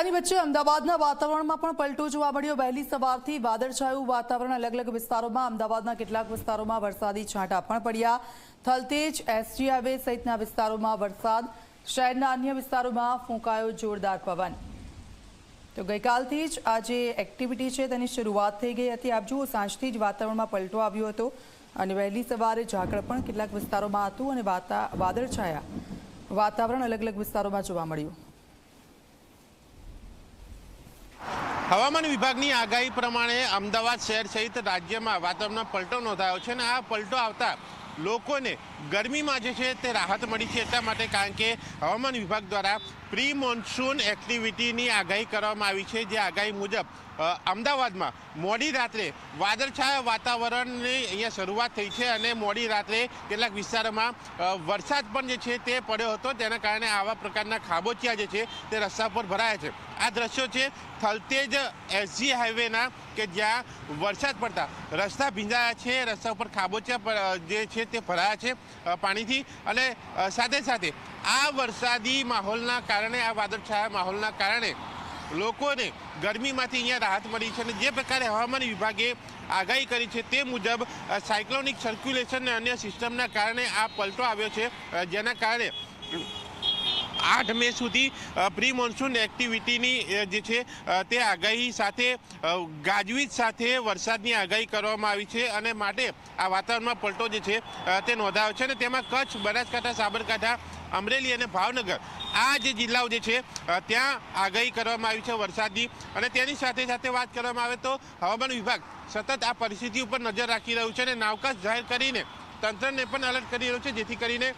આની વચ્ચે અમદાવાદના વાતાવરણમાં પણ પલટો જોવા મળ્યો. વહેલી સવારથી વાદળછાયું વાતાવરણ અલગ અલગ વિસ્તારોમાં. અમદાવાદના કેટલાક વિસ્તારોમાં વરસાદી છાંટા પણ પડ્યા. થલતેજ એસજી હાઈવે સહિતના વિસ્તારોમાં વરસાદ. શહેરના અન્ય વિસ્તારોમાં ફૂંકાયો જોરદાર પવન. તો ગઈકાલથી જ આ જે એક્ટિવિટી છે તેની શરૂઆત થઈ ગઈ હતી. આપ જુઓ, સાંજથી જ વાતાવરણમાં પલટો આવ્યો હતો અને વહેલી સવારે ઝાકળ પણ કેટલાક વિસ્તારોમાં હતું અને વાદળછાયા વાતાવરણ અલગ અલગ વિસ્તારોમાં જોવા મળ્યું. હવામાન વિભાગની આગાહી પ્રમાણે અમદાવાદ શહેર સહિત રાજ્યમાં વાતાવરણમાં પલટો નોંધાયો છે અને આ પલટો આવતા લોકોને ગરમીમાં જે છે તે રાહત મળી છે એટલા માટે કારણ કે હવામાન વિભાગ દ્વારા પ્રી મોન્સૂન એક્ટિવિટીની આગાહી કરવામાં આવી છે. જે આગાહી મુજબ અમદાવાદમાં મોડી રાત્રે વાદળછાયા વાતાવરણની અહીંયા શરૂઆત થઈ છે અને મોડી રાત્રે કેટલાક વિસ્તારોમાં વરસાદ પણ જે છે તે પડ્યો હતો. તેના કારણે આવા પ્રકારના ખાબોચિયા જે છે તે રસ્તા પર ભરાયા છે. આ દ્રશ્યો છે થલતેજ એસજી હાઈવેના કે જ્યાં વરસાદ પડતા રસ્તા ભીંજાયા છે, રસ્તા ઉપર ખાબોચિયા જે છે તે ભરાયા છે પાણીથી. અને સાથે સાથે આ વરસાદી માહોલના કારણે, આ વાદળછાયા માહોલના કારણે લોકોને ગરમીમાંથી અહીંયા રાહત મળી છે અને જે પ્રકારે હવામાન વિભાગે આગાહી કરી છે તે મુજબ સાયક્લોનિક સર્ક્યુલેશન અને અન્ય સિસ્ટમના કારણે આ પલટો આવ્યો છે. જેના કારણે આઠ મે સુધી પ્રી મોન્સૂન એક્ટિવિટીની જે છે તે આગાહી સાથે ગાજવીજ સાથે વરસાદની આગાહી કરવામાં આવી છે અને માટે આ વાતાવરણમાં પલટો જે છે તે નોંધાયો છે અને તેમાં કચ્છ, બનાસકાંઠા, સાબરકાંઠા અમરેલી અને ભાવનગર. આ જે જિલ્લાઓ જે છે ત્યાં આગાહી કરવામાં આવી છે વરસાદની. અને તેની સાથે સાથે વાત કરવામાં આવે તો હવામાન વિભાગ સતત આ પરિસ્થિતિ ઉપર નજર રાખી રહ્યું છે અને નાવકાશ જાહેર કરીને તંત્રને પણ એલર્ટ કરી રહ્યું છે, જેથી કરીને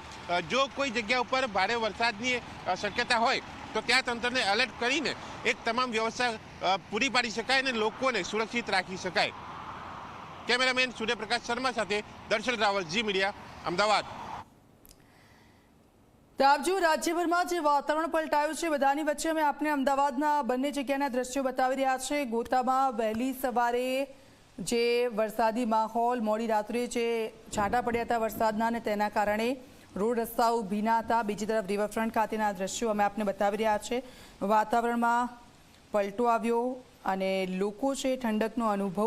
જો કોઈ જગ્યા ઉપર ભારે વરસાદની શક્યતા હોય, તો ત્યાં તંત્રને એલર્ટ કરીને એક તમામ વ્યવસ્થા પૂરી પાડી શકાય અને લોકોને સુરક્ષિત રાખી શકાય. કેમેરામેન સૂર્યપ્રકાશ શર્મા સાથે દર્શન રાવલ, જી મીડિયા, અમદાવાદ. તો આપ રાજ્યભરમાં જે વાતાવરણ પલટાયું છે, બધાની વચ્ચે અમે આપને અમદાવાદના બંને જગ્યાના દ્રશ્યો બતાવી રહ્યા છે. ગોતામાં વહેલી સવારે જે વરસાદી માહોલ મોડી રાત્રે જે છાંટા પડ્યા હતા વરસાદના અને તેના કારણે રોડ રસ્તાઓ ભીના હતા. બીજી તરફ રિવરફ્રન્ટ ખાતેના દ્રશ્યો અમે આપને બતાવી રહ્યા છે. વાતાવરણમાં પલટો આવ્યો અને લોકો છે ઠંડકનો અનુભવ